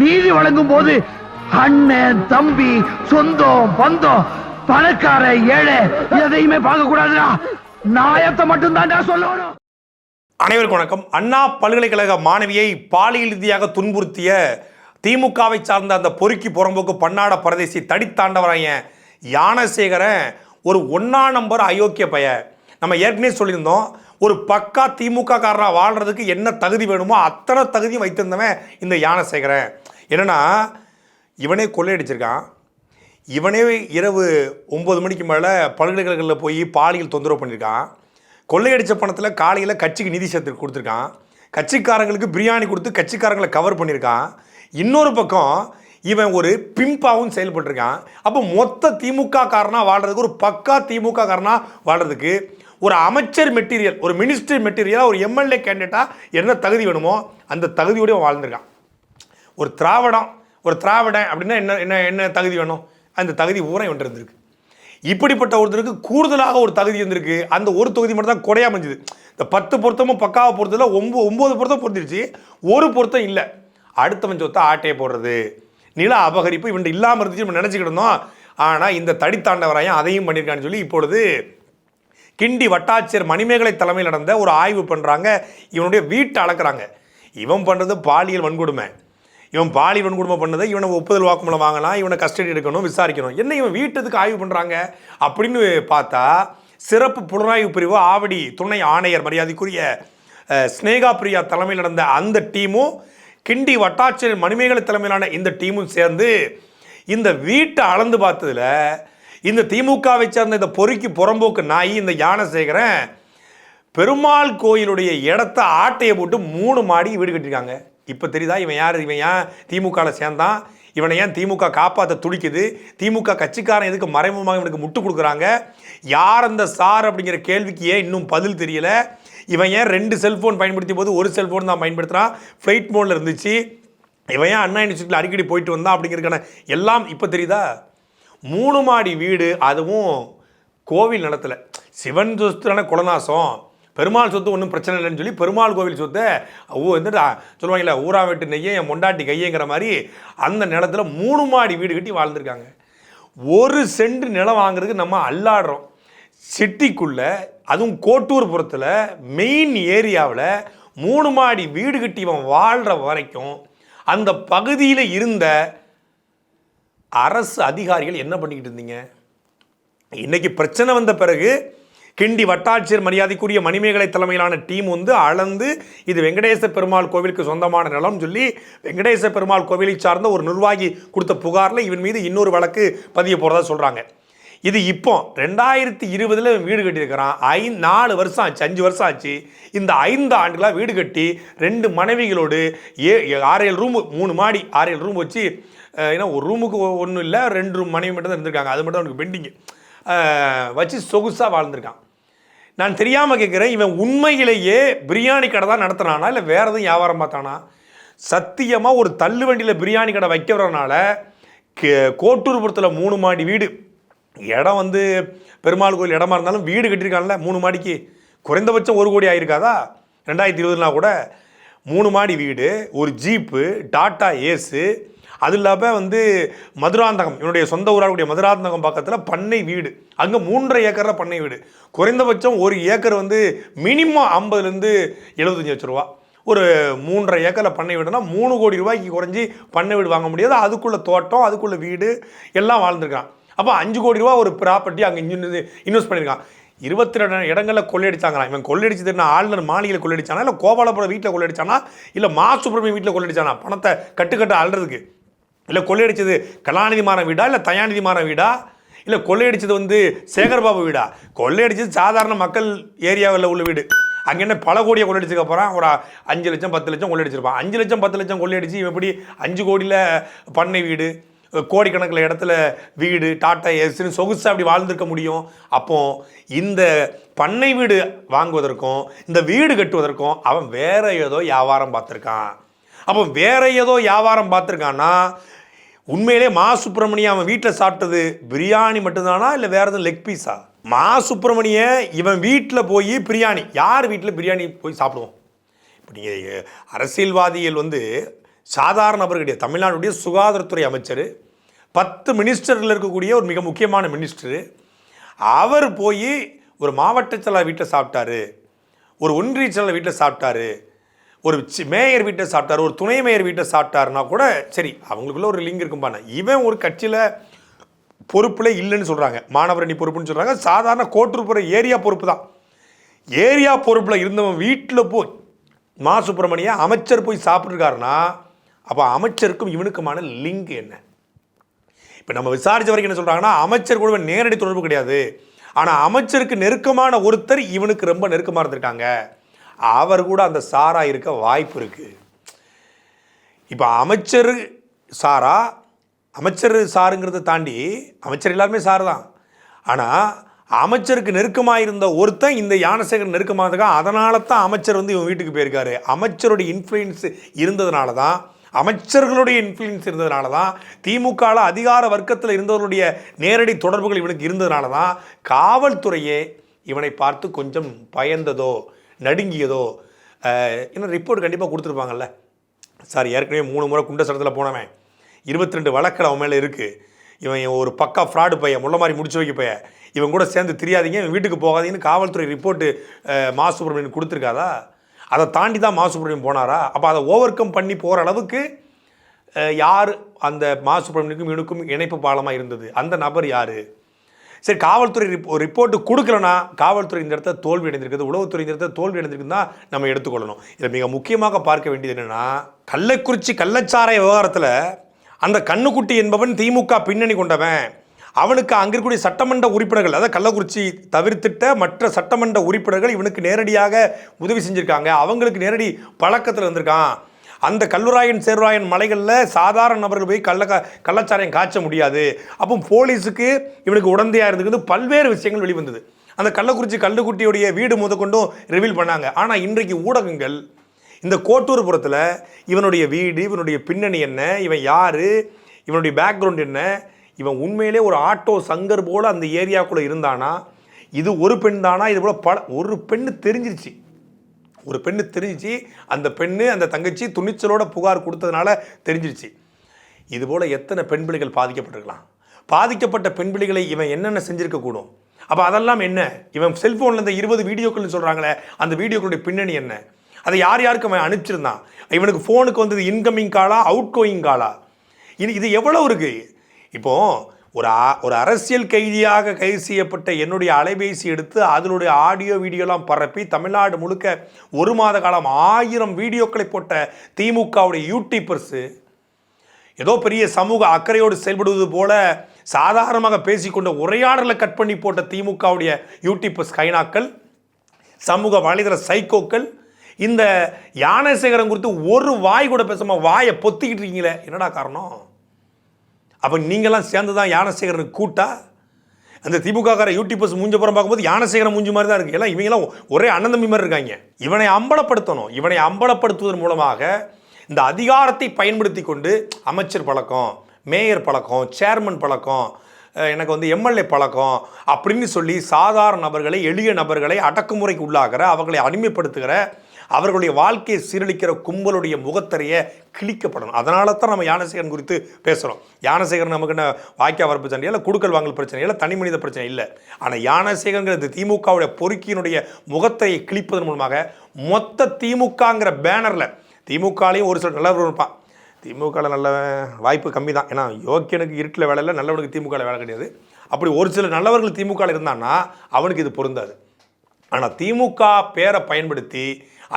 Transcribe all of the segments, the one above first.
நீதி வழங்கும் போது அண்ணன் தம்பி சொந்தம் பந்தம் பணக்கார ஏழை எதையுமே பார்க்க கூடாதுடா நாயத்தை மட்டும்தான் சொல்லணும். அனைவருக்கும் வணக்கம். அண்ணா பல்கலைக்கழக மாணவியை பாலியல் ரீதியாக துன்புறுத்திய திமுகவை சார்ந்த அந்த பொறுக்கி புறம்போக்கு பன்னாட பரதேசி தடித்தாண்டவராய யானசேகரன் ஒரு ஒன்னா நம்பர் அயோக்கிய பைய. நம்ம ஏற்கனவே சொல்லியிருந்தோம் ஒரு பக்கா திமுக காரனாக வாழ்றதுக்கு என்ன தகுதி வேணுமோ அத்தனை தகுதியும் வைத்திருந்தவன் இந்த யானசேகரன். என்னென்னா இவனே கொள்ளையடிச்சிருக்கான். இவனே இரவு ஒம்பது மணிக்கு மேலே பல்கலைக்கழகங்களில் போய் பாலியல் தொந்தரவு பண்ணியிருக்கான் கொள்ளையடித்த பணத்தில் காலையில் கட்சிக்கு நிதி சேர்த்து கொடுத்துருக்கான். கட்சிக்காரங்களுக்கு பிரியாணி கொடுத்து கட்சிக்காரங்களை கவர் பண்ணியிருக்கான் இன்னொரு பக்கம் இவன் ஒரு பிம்பாகவும் செயல்பட்டிருக்கான். அப்போ மொத்த திமுக காரனாக வாழ்கிறதுக்கு ஒரு பக்கா திமுக காரனா வாழ்கிறதுக்கு ஒரு அமைச்சர் மெட்டீரியல் ஒரு மினிஸ்டர் மெட்டீரியலாக ஒரு எம்எல்ஏ கேண்டிடேட்டாக என்ன தகுதி வேணுமோ அந்த தகுதியோடய வாழ்ந்திருக்கான். ஒரு திராவிடம் ஒரு திராவிடன் அப்படின்னா என்ன என்ன என்ன தகுதி வேணும்? அந்த தகுதி ஊரை இவன் இருந்திருக்கு. இப்படிப்பட்ட ஒருத்தருக்கு கூடுதலாக ஒரு தகுதி இருந்திருக்கு. அந்த ஒரு தொகுதி மட்டும் தான் குறையா அமைஞ்சுது. இந்த பத்து பொருத்தமும் பக்காவை பொறுத்தல ஒம்பது ஒம்பது பொருத்தம் பொருத்திருச்சு ஒரு பொருத்தம் இல்லை. அடுத்தவன் சொத்தை ஆட்டையை போடுறது. நில அபகரிப்பு இவன் இல்லாமல் இருந்துச்சு நம்ம நினச்சிக்கிட்டு இருந்தோம். ஆனால் இந்த தடித்தாண்டவராயம் அதையும் பண்ணியிருக்கான்னு சொல்லி இப்பொழுது கிண்டி வட்டாட்சியர் மணிமேகலை தலைமையில் நடந்த ஒரு ஆய்வு பண்ணுறாங்க இவனுடைய வீட்டை அளக்குறாங்க. இவன் பண்ணுறது பாலியல் வன்கொடுமை. இவன் பாலியல் குடும்பம் பண்ணதை இவனை ஒப்புதல் வாக்குமூலம் வாங்கலாம் இவனை கஸ்டடி எடுக்கணும் விசாரிக்கணும். என்ன இவன் வீட்டுக்கு ஆய்வு பண்ணுறாங்க அப்படின்னு பார்த்தா சிறப்பு புலனாய்வு பிரிவு ஆவடி துணை ஆணையர் மரியாதைக்குரிய ஸ்னேகா பிரியா தலைமையில் நடந்த அந்த டீமும் கிண்டி வட்டாட்சியர் மணிமேகலை தலைமையிலான இந்த டீமும் சேர்ந்து இந்த வீட்டை அளந்து பார்த்ததுல இந்த திமுகவை சேர்ந்த இந்த பொறுக்கி புறம்போக்கு நாய் இந்த யானசேகரன் பெருமாள் கோயிலுடைய இடத்த ஆட்டையை போட்டு மூணு மாடி வீடு கட்டியிருக்காங்க. இப்போ தெரியுதா? இவன் யார்? இவன் ஏன் திமுகவில் சேர்ந்தான்? இவனை ஏன் திமுக காப்பாற்ற துடிக்குது? திமுக கட்சிக்காரன் எதுக்கு மறைமுகமாக இவனுக்கு முட்டு கொடுக்குறாங்க? யார் அந்த சார் அப்படிங்கிற கேள்விக்கு ஏன் இன்னும் பதில் தெரியல? இவன் ஏன் ரெண்டு செல்ஃபோன் பயன்படுத்திய போது ஒரு செல்ஃபோன் தான் பயன்படுத்துகிறான் ஃப்ளைட் மோடில் இருந்துச்சு. இவன் ஏன் அண்ணா யூனிவர்சிட்டியில் அடிக்கடி போயிட்டு வந்தான் அப்படிங்கிறக்கான எல்லாம் இப்போ தெரியுதா? மூணு மாடி வீடு அதுவும் கோவில் நிலத்தில். சிவன் சொத்துலான குலநாசம். பெருமாள் சொத்து ஒன்றும் பிரச்சனை இல்லைன்னு சொல்லி பெருமாள் கோவில் சொத்தை ஓ வந்து சொல்லுவாங்கல்ல ஊரா வெட்டு நெய்யே என் மொண்டாட்டி கையேங்கிற மாதிரி அந்த நிலத்துல மூணு மாடி வீடு கட்டி வாழ்ந்திருக்காங்க. ஒரு சென்ட் நிலம் வாங்குறதுக்கு நம்ம அல்லாடுறோம். சிட்டிக்குள்ளே அதுவும் கோட்டூர்புரத்தில் மெயின் ஏரியாவில் மூணு மாடி வீடு கட்டி இவன் வாழ்கிற வரைக்கும் அந்த பகுதியில் இருந்த அரசு அதிகாரிகள் என்ன பண்ணிக்கிட்டு இருந்தீங்க? இன்னைக்கு பிரச்சனை வந்த பிறகு கிண்டி வட்டாட்சியர் மரியாதைக்குரிய மணிமேகலை தலைமையிலான டீம் வந்து அளந்து இது வெங்கடேச பெருமாள் கோவிலுக்கு சொந்தமான நிலம் சொல்லி வெங்கடேச பெருமாள் கோவிலை சார்ந்த ஒரு நிர்வாகி கொடுத்த புகாரில் இவன் மீது இன்னொரு வழக்கு பதிய போகிறதா சொல்கிறாங்க இது இப்போ ரெண்டாயிரத்தி இருபதில் வீடு கட்டியிருக்கிறான். ஐ நாலு வருஷம் ஆச்சு அஞ்சு வருஷம் ஆச்சு. இந்த ஐந்து ஆண்டுகளாக வீடு கட்டி ரெண்டு மனைவிகளோடு ஏ ஆறேழு ஆறு ஏழு ரூமு மூணு மாடி ஆறேழு ரூம் வச்சு ஏன்னா ஒரு ரூமுக்கு ஒன்றும் இல்லை ரெண்டு ரூம் மனைவி மட்டும் தான் இருந்திருக்காங்க. அது மட்டும் அவனுக்கு பெண்டிங்கு. வச்சு சொகுசாக வாழ்ந்திருக்கான். நான் தெரியாமல் கேட்குறேன் இவன் உண்மையிலேயே பிரியாணி கடை தான் நடத்துனானா இல்லை வேறு எதுவும் வியாபாரம் பார்த்தானா? சத்தியமாக ஒரு தள்ளு வண்டியில் பிரியாணி கடை வைக்கிறனால கே- கோட்டூர்புரத்தில் மூணு மாடி வீடு. இடம் வந்து பெருமாள் கோயில் இடமா இருந்தாலும் வீடு கட்டியிருக்காங்கல்ல மூணு மாடிக்கு. குறைந்தபட்சம் ஒரு கோடி ஆயிருக்காதா? ரெண்டாயிரத்தி இருபதுனா கூட மூணு மாடி வீடு ஒரு ஜீப்பு டாட்டா ஏஸு அது இல்லாமல் வந்து மதுராந்தகம் இவனுடைய சொந்த ஊராக மதுராந்தகம் பக்கத்தில் பண்ணை வீடு. அங்கே மூன்றரை ஏக்கரில் பண்ணை வீடு. குறைந்தபட்சம் ஒரு ஏக்கர் வந்து மினிமம் ஐம்பதுலேருந்து எழுபத்தஞ்சி லட்ச ரூபா. ஒரு மூன்றரை ஏக்கரில் பண்ணை வீடுனா மூணு கோடி ரூபாய்க்கு குறைஞ்சி பண்ணை வீடு வாங்க முடியாது. அதுக்குள்ளே தோட்டம் அதுக்குள்ளே வீடு எல்லாம் வாழ்ந்துருக்கான். அப்போ அஞ்சு கோடி ரூபா ஒரு ப்ராப்பர்ட்டி அங்கே இன்வெஸ்ட் பண்ணியிருக்கான் இருபத்தி ரெண்டு இடங்களில் கொள்ளையடிச்சாங்களா இவன் கொள்ளையடிச்சது என்ன? ஆளுநர் மாளிகையில் கொள்ளையடிச்சானா? இல்லை கோபாலபுரம் வீட்டில் கொள்ளையடிச்சானா? இல்லை மா சுப்பிரமணியம் வீட்டில் கொள்ளையடிச்சானா? பணத்தை கட்டுக்கட்டு அள்ளுறதுக்கு இல்லை கொள்ளையடிச்சது கலாநிதி மாறன் வீடா இல்லை தயாநிதி மாறன் வீடா? இல்லை கொள்ளையடிச்சது வந்து சேகர்பாபு வீடா? கொள்ளையடிச்சது சாதாரண மக்கள் ஏரியாவில் உள்ள வீடு. அங்கே என்ன பல கோடியை கொள்ளையடிச்சதுக்கு அப்புறம் ஒரு அஞ்சு லட்சம் பத்து லட்சம் கொள்ளையடிச்சிருப்பான். அஞ்சு லட்சம் பத்து லட்சம் கொள்ளையடிச்சு இவன் எப்படி அஞ்சு கோடியில் பண்ணை வீடு கோடிக்கணக்கில் இடத்துல வீடு டாட்டா ஏஸ்னு சொகுசாக அப்படி வாழ்ந்திருக்க முடியும். அப்போ இந்த பண்ணை வீடு வாங்குவதற்கும் இந்த வீடு கட்டுவதற்கும் அவன் வேற ஏதோ வியாபாரம் பார்த்துருக்கான். அப்போ வேற ஏதோ வியாபாரம் பார்த்துருக்கான்னா உண்மையிலே மா சுப்பிரமணியம் அவன் வீட்டில் சாப்பிட்டது பிரியாணி மட்டும்தானா? இல்லை வேறு எதுவும் லெக் பீஸா மா சுப்பிரமணிய இவன் வீட்டில் போய் பிரியாணி. யார் வீட்டில் பிரியாணி போய் சாப்பிடுவோம்? இப்போ நீங்கள் அரசியல்வாதிகள் வந்து சாதாரண நபர் கிடையாது. தமிழ்நாடுடைய சுகாதாரத்துறை அமைச்சர் பத்து மினிஸ்டரில் இருக்கக்கூடிய ஒரு மிக முக்கியமான மினிஸ்டரு அவர் போய் ஒரு மாவட்ட செயலாளர் வீட்டில் சாப்பிட்டாரு. ஒரு ஒன்றிய செயலாளர் வீட்டில் சாப்பிட்டாரு. ஒரு மேயர் வீட்டை சாப்பிட்டாரு ஒரு துணை மேயர் வீட்டை சாப்பிட்டாருன்னா கூட சரி அவங்களுக்குள்ள ஒரு லிங்க் இருக்கும்பான இவன் ஒரு கட்சியில் பொறுப்பில் இல்லைன்னு சொல்கிறாங்க மாணவரணி பொறுப்புன்னு சொல்கிறாங்க சாதாரண கோட்டுப்புற ஏரியா பொறுப்பு தான். ஏரியா பொறுப்பில் இருந்தவன் வீட்டில் போய் மா சுப்பிரமணிய அமைச்சர் போய் சாப்பிட்ருக்காருன்னா அப்போ அமைச்சருக்கும் இவனுக்குமான லிங்க் என்ன? இப்போ நம்ம விசாரித்த வரைக்கும் என்ன சொல்கிறாங்கன்னா அமைச்சர் கூட நேரடி தொடர்பு கிடையாது. ஆனால் அமைச்சருக்கு நெருக்கமான ஒருத்தர் இவனுக்கு ரொம்ப நெருக்கமாக இருந்திருக்காங்க. அவர் கூட அந்த சாரா இருக்க வாய்ப்பு இருக்குது இப்போ அமைச்சர் சாரா அமைச்சர் சாருங்கிறத தாண்டி அமைச்சர் எல்லாருமே சார் தான். ஆனால் அமைச்சருக்கு நெருக்கமாக இருந்த ஒருத்தன் இந்த யானசேகர் நெருக்கமாக இருக்கா அதனால தான் அமைச்சர் வந்து இவன் வீட்டுக்கு போயிருக்காரு. அமைச்சருடைய இன்ஃப்ளூயன்ஸ் இருந்ததுனால தான் அமைச்சர்களுடைய இன்ஃப்ளூயன்ஸ் இருந்ததுனால தான் திமுகவில் அதிகார வர்க்கத்தில் இருந்தவருடைய நேரடி தொடர்புகள் இவனுக்கு இருந்ததுனால தான் காவல்துறையே இவனை பார்த்து கொஞ்சம் பயந்ததோ நடுங்கியதோ இன்னும் ரிப்போர்ட் கண்டிப்பாக கொடுத்துருப்பாங்கல்ல. சார் ஏற்கனவே மூணு முறை குண்ட சடத்தில் போனவன். இருபத்தி ரெண்டு வழக்கில் அவன் மேலே இருக்குது இவன் ஒரு பக்கா ஃப்ராடு பையன் முள்ள மாதிரி முடிச்சு வைக்க பையன். இவன் கூட சேர்ந்து தெரியாதீங்க இவன் வீட்டுக்கு போகாதீங்கன்னு காவல்துறை ரிப்போர்ட்டு மா சுப்பிரமணியன் கொடுத்துருக்காதா? அதை தாண்டி தான் மா சுப்பிரமணியன் போனாரா? அப்போ அதை ஓவர் கம் பண்ணி போகிற அளவுக்கு யார் அந்த மா சுப்பிரமணியனுக்கும் இவனுக்கும் இணைப்பு பாலமாக இருந்தது? அந்த நபர் யார்? சரி காவல்துறை ரிப் ரிப்போர்ட் கொடுக்கலனா காவல்துறை இந்த இடத்த தோல்வி அடைந்திருக்குது உளவுத்துறை இந்த இடத்த தோல்வி அடைந்திருக்குன்னு தான் நம்ம எடுத்துக்கொள்ளணும். இதில் மிக முக்கியமாக பார்க்க வேண்டியது என்னென்னா கள்ளக்குறிச்சி கள்ளச்சாராய விவகாரத்தில் அந்த கண்ணுக்குட்டி என்பவன் திமுக பின்னணி கொண்டவன். அவனுக்கு அங்கே இருக்கக்கூடிய சட்டமன்ற உறுப்பினர்கள் அதாவது கள்ளக்குறிச்சி தவிர்த்திட்ட மற்ற சட்டமன்ற உறுப்பினர்கள் இவனுக்கு நேரடியாக உதவி செஞ்சுருக்காங்க. அவங்களுக்கு நேரடி பழக்கத்தில் இருந்திருக்கான். அந்த கல்லுராயன் சேர்வாயன் மலைகளில் சாதாரண நபர்கள் போய் கள்ள கள்ளச்சாரையும் காய்ச்ச முடியாது. அப்போ போலீஸுக்கு இவனுக்கு உடந்தையாக இருந்தது பல்வேறு விஷயங்கள் வெளிவந்தது. அந்த கள்ளக்குறிச்சி கல்லுக்குட்டியுடைய வீடு முதற்கொண்டும் ரிவீல் பண்ணாங்க. ஆனால் இன்றைக்கு ஊடகங்கள் இந்த கோட்டூர்புரத்தில் இவனுடைய வீடு இவனுடைய பின்னணி என்ன இவன் யார் இவனுடைய பேக்ரவுண்ட் என்ன இவன் உண்மையிலே ஒரு ஆட்டோ சங்கர் போல் அந்த ஏரியாக்குள்ளே இருந்தானா இது ஒரு பெண் தானா இது போல் பல ஒரு பெண்ணு தெரிஞ்சிருச்சு. ஒரு பெண்ணு தெரிஞ்சிச்சு அந்த பெண்ணு அந்த தங்கச்சி துணிச்சலோட புகார் கொடுத்ததுனால தெரிஞ்சிருச்சு. இதுபோல் எத்தனை பெண் பிள்ளைகள் பாதிக்கப்பட்டிருக்கலாம்? பாதிக்கப்பட்ட பெண் பிள்ளைகளை இவன் என்னென்ன செஞ்சிருக்க கூடும்? அப்போ அதெல்லாம் என்ன? இவன் செல்ஃபோனில் இந்த இருபது வீடியோக்கள்னு சொல்கிறாங்களே அந்த வீடியோக்களுடைய பின்னணி என்ன? அதை யார் யாருக்கு அவன் அனுப்பிச்சிருந்தான்? இவனுக்கு ஃபோனுக்கு வந்தது இன்கமிங் காலா அவுட் கோயிங் காலா இது இது எவ்வளோ இருக்குது இப்போது ஒரு அ- ஒரு அரசியல் கைதியாக கைது செய்யப்பட்ட என்னுடைய அலைபேசி எடுத்து அதனுடைய ஆடியோ வீடியோலாம் பரப்பி தமிழ்நாடு முழுக்க ஒரு மாத காலம் ஆயிரம் வீடியோக்களை போட்ட திமுகவுடைய யூடியூபர்ஸு ஏதோ பெரிய சமூக அக்கறையோடு செயல்படுவது போல சாதாரணமாக பேசிக்கொண்ட உரையாடலை கட் பண்ணி போட்ட திமுகவுடைய யூடியூபர்ஸ் கைனாக்கள் சமூக வலைதள சைக்கோக்கள் இந்த யானை சேகரம் குறித்து ஒரு வாய் கூட பேசாமல் வாயை பொத்திக்கிட்டு இருக்கீங்களே என்னடா காரணம்? அப்போ நீங்களாம் சேர்ந்து தான் யானசேகரனுக்கு கூட்டா? அந்த திமுககார யூடியூபர்ஸ் மூஞ்ச புறம் பார்க்கும்போது யானசேகரம் மூஞ்சி மாதிரி தான் இருக்குது எல்லாம் இவங்கெல்லாம் ஒரே அண்ணன் மாதிரி இருக்காங்க. இவனை அம்பலப்படுத்தணும். இவனை அம்பலப்படுத்துவதன் மூலமாக இந்த அதிகாரத்தை பயன்படுத்தி கொண்டு அமைச்சர் பழக்கம் மேயர் பழக்கம் சேர்மன் பழக்கம் எனக்கு வந்து எம்எல்ஏ பழக்கம் அப்படின்னு சொல்லி சாதாரண நபர்களை எளிய நபர்களை அடக்குமுறைக்கு உள்ளாகிற அவர்களை அடிமைப்படுத்துகிற அவர்களுடைய வாழ்க்கையை சீரழிக்கிற கும்பலுடைய முகத்தறையை கிழிக்கப்படணும். அதனால தான் நம்ம யானசேகரன் குறித்து பேசுகிறோம் யானசேகரன் நமக்கு என்ன வாய்க்கா வரப்பு சண்டை இல்லை குடுக்கல் வாங்கல் பிரச்சனை இல்லை தனி மனித பிரச்சனை இல்லை. ஆனால் யானசேகரங்கிறது திமுகவுடைய பொறுக்கியினுடைய முகத்தையை கிழிப்பதன் மூலமாக மொத்த திமுகங்கிற பேனரில் திமுகலையும் ஒரு சில நல்லவர் இருப்பான். திமுகவில் நல்ல வாய்ப்பு கம்மி தான் ஏன்னா யோக்கியனுக்கு இருட்டில் வேலை இல்லை நல்லவனுக்கு திமுகவில் வேலை கிடையாது. அப்படி ஒரு சில நல்லவர்கள் திமுகவில் இருந்தான்னா அவனுக்கு இது பொருந்தாது. ஆனால் திமுக பேரை பயன்படுத்தி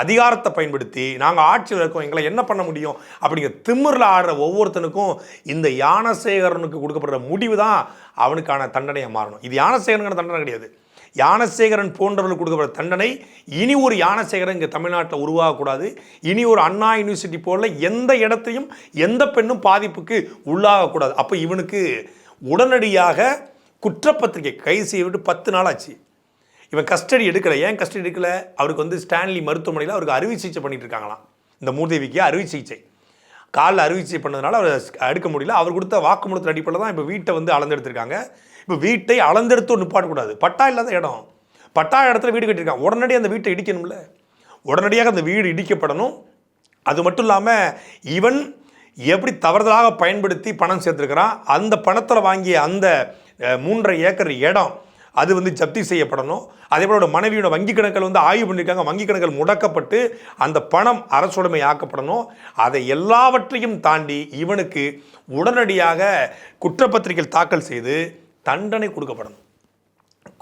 அதிகாரத்தை பயன்படுத்தி நாங்கள் ஆட்சியில் இருக்கோம் எங்களை என்ன பண்ண முடியும்? அப்படிங்கிற திமிரில் ஆடுற ஒவ்வொருத்தனுக்கும் இந்த யானசேகரனுக்கு கொடுக்கப்படுற முடிவு தான் அவனுக்கான தண்டனையாக மாறணும். இது யானசேகரனுக்கான தண்டனை கிடையாது. யானசேகரன் போன்றவர்களுக்கு கொடுக்கப்படுற தண்டனை இனி ஒரு யானசேகரன் இங்கே தமிழ்நாட்டில் உருவாகக்கூடாது. இனி ஒரு அண்ணா யூனிவர்சிட்டி போல எந்த இடத்தையும் எந்த பெண்ணும் பாதிப்புக்கு உள்ளாகக்கூடாது. அப்போ இவனுக்கு உடனடியாக குற்றப்பத்திரிகை கைது செய்ய விட்டு பத்து நாள் ஆச்சு. இவன் கஸ்டடி எடுக்கலை. ஏன் கஸ்டடி எடுக்கல? அவருக்கு வந்து ஸ்டான்லி மருத்துவமனையில் அவருக்கு அறுவை சிகிச்சை பண்ணிட்டு இருக்காங்களாம். இந்த மூதேவிக்கு அறுவை சிகிச்சை. காலில் அறுவை சிகிச்சை பண்ணதுனால அவர் எடுக்க முடியல. அவர் கொடுத்த வாக்குமூலத்தின் அடிப்படையில் தான் இப்போ வீட்டை வந்து அளந்தெடுத்திருக்காங்க. இப்போ வீட்டை அளந்தெடுத்து நிப்பாட்டக்கூடாது. பட்டா இல்லாத இடம். பட்டா இடத்துல வீடு கட்டியிருக்காங்க. உடனடியாக அந்த வீட்டை இடிக்கணும்ல. உடனடியாக அந்த வீடு இடிக்கப்படணும். அது மட்டும் இல்லாமல் இவன் எப்படி தவறுதலாக பயன்படுத்தி பணம் சேர்த்துருக்கிறான்? அந்த பணத்தில் வாங்கிய அந்த மூன்றரை ஏக்கர் இடம் அது வந்து ஜப்தி செய்யப்படணும். அதே போல மனைவியோட வங்கி கணக்கில் வந்து ஆய்வு பண்ணியிருக்காங்க வங்கி கணக்கில் முடக்கப்பட்டு அந்த பணம் அரசுடைமை ஆக்கப்படணும். அதை எல்லாவற்றையும் தாண்டி இவனுக்கு உடனடியாக குற்றப்பத்திரிகைகள் தாக்கல் செய்து தண்டனை கொடுக்கப்படணும்.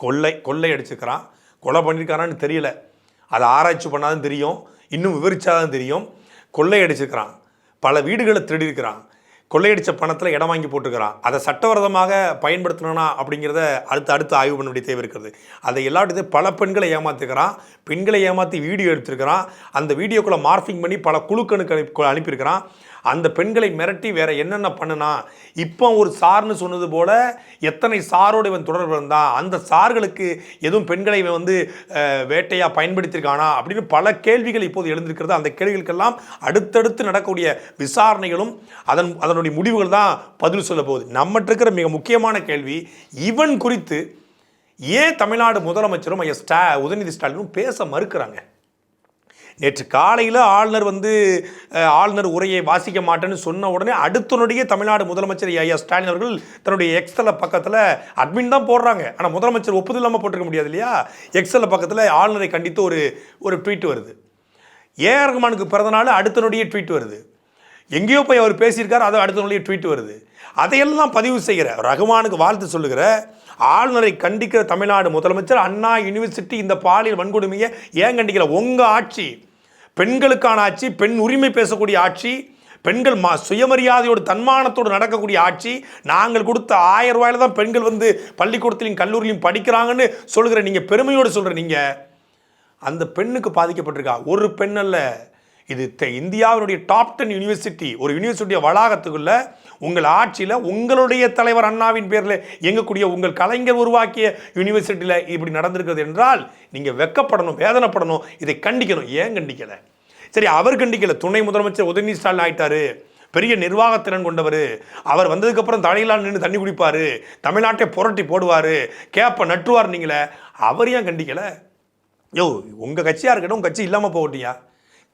கொள்ளை கொள்ளை அடிச்சுக்கிறான். கொலை பண்ணியிருக்காரான்னு தெரியல. அதை ஆராய்ச்சி பண்ணாதான் தெரியும். இன்னும் விவரிச்சாதான் தெரியும். கொள்ளை அடிச்சிருக்கிறான் பல வீடுகளை திருடியிருக்கிறான் கொள்ளையடித்த பணத்தில் இடம் வாங்கி போட்டுக்கிறான் அதை சட்டவிரோதமாக பயன்படுத்தணும்னா அப்படிங்கிறத அடுத்து அடுத்து ஆய்வு பண்ண வேண்டிய தேவை இருக்கிறது. அதை எல்லாத்தையும் பல பெண்களை ஏமாற்றுக்கிறான் பெண்களை ஏமாற்றி வீடியோ எடுத்திருக்கிறான். அந்த வீடியோக்குள்ளே மார்ஃபிங் பண்ணி பல குழுக்கணுக்கு அனுப்பி அனுப்பியிருக்கிறான். அந்த பெண்களை மிரட்டி வேற என்னென்ன பண்ணுனா இப்போ ஒரு சார்னு சொன்னது போல எத்தனை சாரோடு இவன் தொடர்பு இருந்தான் அந்த சார்களுக்கு எதுவும் பெண்களை இவன் வந்து வேட்டையாக பயன்படுத்தியிருக்கானா அப்படின்னு பல கேள்விகள் இப்போது எழுந்திருக்கிறது. அந்த கேள்விகளுக்கெல்லாம் அடுத்தடுத்து நடக்கக்கூடிய விசாரணைகளும் அதன் அதனுடைய முடிவுகள் தான் பதில் சொல்ல போகுது. நம்மகிட்ட இருக்கிற மிக முக்கியமான கேள்வி இவன் குறித்து ஏன் தமிழ்நாடு முதலமைச்சரும் ஐயா ஸ்டா உதயநிதி ஸ்டாலினும் பேச மறுக்கிறாங்க? நேற்று காலையில் ஆளுநர் வந்து ஆளுநர் உரையை வாசிக்க மாட்டேன்னு சொன்ன உடனே அடுத்தனுடைய தமிழ்நாடு முதலமைச்சர் ஐயா ஸ்டாலின் அவர்கள் தன்னுடைய எக்ஸல பக்கத்தில் அட்மின் தான் போடுறாங்க. ஆனால் முதலமைச்சர் ஒப்புதல் இல்லாமல் போட்டிருக்க முடியாது இல்லையா? எக்ஸல பக்கத்தில் ஆளுநரை கண்டித்து ஒரு ஒரு ட்வீட் வருது. ஏஆர் ரகுமானுக்கு பிறந்த நாள் அடுத்தனுடைய ட்வீட் வருது. எங்கேயோ போய் அவர் பேசியிருக்கார் அதை அடுத்தனுடைய ட்வீட் வருது. அதையெல்லாம் பதிவு செய்கிற ரகுமானுக்கு வாழ்த்து சொல்லுகிற ஆளுநரை கண்டிக்கிற தமிழ்நாடு முதலமைச்சர் அண்ணா யூனிவர்சிட்டி இந்த பாலியல் வன்கொடுமையை ஏன் கண்டிக்கல? உங்கள் ஆட்சி பெண்களுக்கான ஆட்சி பெண் உரிமை பேசக்கூடிய ஆட்சி பெண்கள் மா சுயமரியாதையோடு தன்மானத்தோடு நடக்கக்கூடிய ஆட்சி நாங்கள் கொடுத்த ஆயிரம் ரூபாயில் தான் பெண்கள் வந்து பள்ளிக்கூடத்திலையும் கல்லூரியிலையும் படிக்கிறாங்கன்னு சொல்கிற நீங்கள் பெருமையோடு சொல்கிற நீங்கள் அந்த பெண்ணுக்கு பாதிக்கப்பட்டிருக்கா? ஒரு பெண் அல்ல இது இந்தியாவினுடைய டாப் டென் யூனிவர்சிட்டி ஒரு யூனிவர்சிட்டிய வளாகத்துக்குள்ள உங்கள் ஆட்சியில் உங்களுடைய தலைவர் அண்ணாவின் பேரில் இயங்கக்கூடிய உங்கள் கலைஞர் உருவாக்கிய யூனிவர்சிட்டியில் இப்படி நடந்திருக்கிறது என்றால் நீங்கள் வெக்கப்படணும் வேதனைப்படணும் இதை கண்டிக்கணும். ஏன் கண்டிக்கலை? சரி அவர் கண்டிக்கலை. துணை முதலமைச்சர் உதயநிதி ஸ்டாலின் ஆயிட்டாரு. பெரிய நிர்வாகத்திறன் கொண்டவர். அவர் வந்ததுக்கப்புறம் தலையிலால் நின்று தண்ணி குடிப்பார். தமிழ்நாட்டை புரட்டி போடுவார். கேப்பை நட்டுவார் நீங்களே அவர் ஏன் கண்டிக்கலை? யோ உங்கள் கட்சியாக இருக்கட்டும் உங்கள் கட்சி இல்லாமல் போகட்டியா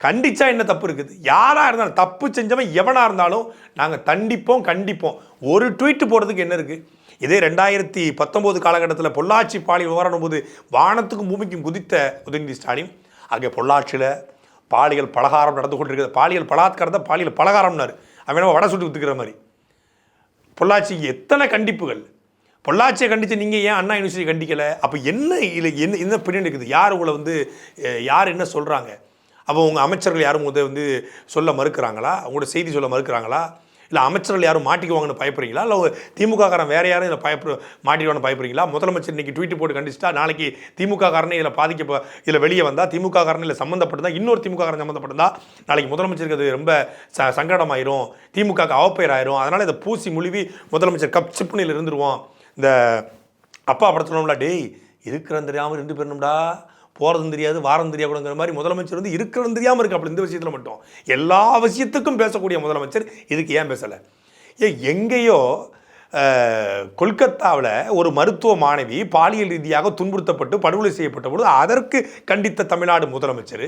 கண்டிச்சா என்ன தப்பு இருக்குது? யாராக இருந்தாலும் தப்பு செஞ்சவன் எவனாக இருந்தாலும் நாங்கள் தண்டிப்போம் கண்டிப்போம். ஒரு ட்வீட் போடுறதுக்கு என்ன இருக்குது இதே ரெண்டாயிரத்தி பத்தொம்போது காலகட்டத்தில் பொள்ளாச்சி பாலியல் விவகாரம் போது வானத்துக்கும் பூமிக்கும் குதித்த உதயநிதி ஸ்டாலின் அங்கே பொள்ளாச்சியில் பாலியல் பலகாரம் நடந்து கொண்டிருக்கிறது பாலியல் பலாத்காரத்தை பாலியல் பலகாரம்னாரு. அவன் என்னமோ வடை சுட்டு வித்துக்கிற மாதிரி. பொள்ளாச்சிக்கு எத்தனை கண்டிப்புகள்? பொள்ளாச்சியை கண்டித்து நீங்கள் ஏன் அண்ணா யூனிவர்சிட்டி கண்டிக்கலை? அப்போ என்ன இல்லை என்ன என்ன பின்னாடி இருக்குது? யார் உங்களை வந்து யார் என்ன சொல்கிறாங்க அப்போ உங்கள் அமைச்சர்கள் யாரும் உங்களை வந்து சொல்ல மறுக்கிறாங்களா? உங்களோட செய்தி சொல்ல மறுக்கிறாங்களா? இல்லை அமைச்சர்கள் யாரும் மாட்டிக்குவாங்கன்னு பயப்படுறீங்களா? இல்லை திமுககாரன் வேறு யாரும் இதில் பயப்ப மாட்டிடுவான்னு பயப்படுறீங்களா? முதலமைச்சர் இன்னைக்கு ட்வீட் போட்டு கண்டிச்சிட்டா நாளைக்கு திமுககாரனே இதில் பாதிக்க இதில் வெளியே வந்தால் திமுககாரன் இல்லை சம்மந்தப்பட்டிருந்தா இன்னொரு திமுக காரன் சம்மந்தப்பட்டிருந்தா நாளைக்கு முதலமைச்சருக்கு அது ரொம்ப ச சங்கடமாயிரும். திமுகவுக்கு அவப்பெயர் ஆயிரும் அதனால் இதை பூசி முழுவி முதலமைச்சர் கப் சிப்புனில் இருந்துருவோம் இந்த அப்பா படத்துலம்ல டேய் இருக்கிற தெரியாமல் ரெண்டு பேருணும்டா போகிறதும் தெரியாது வாரம் தெரியாதுங்கிற மாதிரி முதலமைச்சர் வந்து இருக்கிறதும் தெரியாமல் இருக்கு. அப்படி இந்த விஷயத்தில் மட்டும். எல்லா விஷயத்துக்கும் பேசக்கூடிய முதலமைச்சர் இதுக்கு ஏன் பேசலை? ஏ எங்கேயோ கொல்கத்தாவில் ஒரு மருத்துவ மாணவி பாலியல் ரீதியாக துன்புறுத்தப்பட்டு படுகொலை செய்யப்பட்ட பொழுது அதற்கு கண்டித்த தமிழ்நாடு முதலமைச்சர்.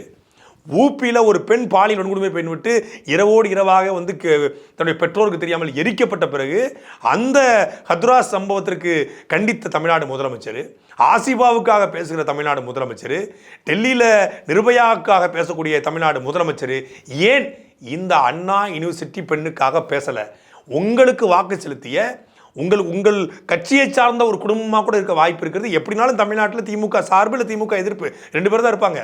ஊப்பியில் ஒரு பெண் பாலியல் வன்கொடுமை பெண் விட்டு இரவோடு இரவாக வந்து க- தன்னுடைய பெற்றோருக்கு தெரியாமல் எரிக்கப்பட்ட பிறகு அந்த ஹத்ராஸ் சம்பவத்திற்கு கண்டித்த தமிழ்நாடு முதலமைச்சர் ஆசிபாவுக்காக பேசுகிற தமிழ்நாடு முதலமைச்சர் டெல்லியில் நிர்பயாவுக்காக பேசக்கூடிய தமிழ்நாடு முதலமைச்சர் ஏன் இந்த அண்ணா யூனிவர்சிட்டி பெண்ணுக்காக பேசலை? உங்களுக்கு வாக்கு செலுத்திய உங்கள் உங்கள் கட்சியை சார்ந்த ஒரு குடும்பமாக கூட இருக்க வாய்ப்பு இருக்கிறது. எப்படினாலும் தமிழ்நாட்டில் திமுக சார்பில் திமுக எதிர்ப்பு. ரெண்டு பேர் தான் இருப்பாங்க.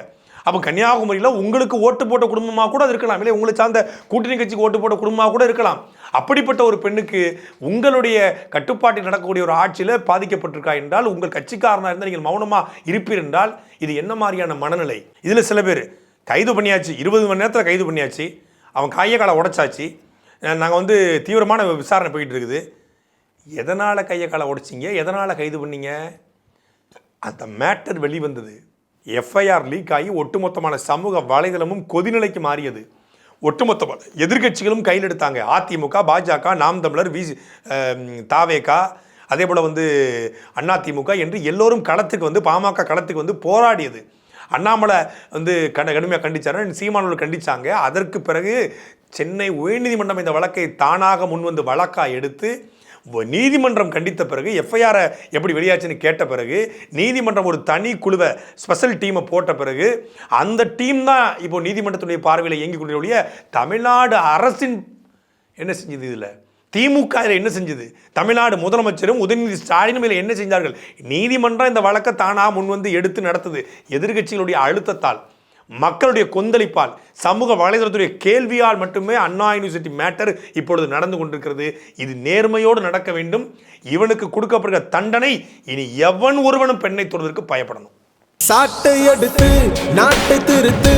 அப்போ கன்னியாகுமரியில் உங்களுக்கு ஓட்டு போட்ட குடும்பமாக கூட அது இருக்கலாம். இல்லை உங்களை சார்ந்த கூட்டணி கட்சிக்கு ஓட்டு போட்ட குடும்பமாக கூட இருக்கலாம். அப்படிப்பட்ட ஒரு பெண்ணுக்கு உங்களுடைய கட்டுப்பாட்டில் நடக்கக்கூடிய ஒரு ஆட்சியில் பாதிக்கப்பட்டிருக்கா என்றால் உங்கள் கட்சிக்காரனாக இருந்தால் நீங்கள் மௌனமாக இருப்பீர் என்றால் இது என்ன மாதிரியான மனநிலை? இதில் சில பேர் கைது பண்ணியாச்சு. இருபது மணி நேரத்தில் கைது பண்ணியாச்சு. அவன் கையை காலை உடைச்சாச்சு. நாங்கள் வந்து தீவிரமான விசாரணை போயிட்டு இருக்குது. எதனால் கையை காலை உடைச்சிங்க? எதனால் கைது பண்ணீங்க? அந்த மேட்டர் வெளிவந்தது. எஃப்ஐஆர் லீக் ஆகி ஒட்டுமொத்தமான சமூக வலைதளமும் கொதிநிலைக்கு மாறியது. ஒட்டுமொத்தமான எதிர்க்கட்சிகளும் கையில் எடுத்தாங்க. அதிமுக பாஜக நாம் தமிழர் வி தாவேகா அதே போல் வந்து அதிமுக என்று எல்லோரும் களத்துக்கு வந்து பாமக களத்துக்கு வந்து போராடியது. அண்ணாமலை வந்து கண கடுமையாக கண்டிச்சாரு. சீமானவர்கள் கண்டிச்சாங்க. அதற்கு பிறகு சென்னை உயர்நீதிமன்றம் இந்த வழக்கை தானாக முன்வந்து வழக்காக எடுத்து நீதிமன்றம் கண்டித்த பிறகு எஃப்ஐஆரை எப்படி வெளியாச்சுன்னு கேட்ட பிறகு நீதிமன்றம் ஒரு தனி குழுவை ஸ்பெஷல் டீமை போட்ட பிறகு அந்த டீம் தான் இப்போ நீதிமன்றத்துடைய பார்வையில் இயங்கி கொண்டிய தமிழ்நாடு அரசின் என்ன செஞ்சது இதில்? திமுக இதில் என்ன செஞ்சது? தமிழ்நாடு முதலமைச்சரும் உதயநிதி ஸ்டாலினும் இதில் என்ன செஞ்சார்கள்? நீதிமன்றம் இந்த வழக்கை தானாக முன்வந்து எடுத்து நடத்துது. எதிர்கட்சிகளுடைய அழுத்தத்தால். மக்களுடைய கொந்தளிப்பால் சமூக வலைதளத்துடைய கேள்வியால் மட்டுமே அண்ணா யூனிவர்சிட்டி மேட்டர் இப்பொழுது நடந்து கொண்டிருக்கிறது. இது நேர்மையோடு நடக்க வேண்டும். இவனுக்கு கொடுக்கப்படுகிற தண்டனை இனி எவன் ஒருவனும் பெண்ணை தொடுவதற்கு பயப்படணும். சாட்டை எடுத்து நாட்டை திருத்து.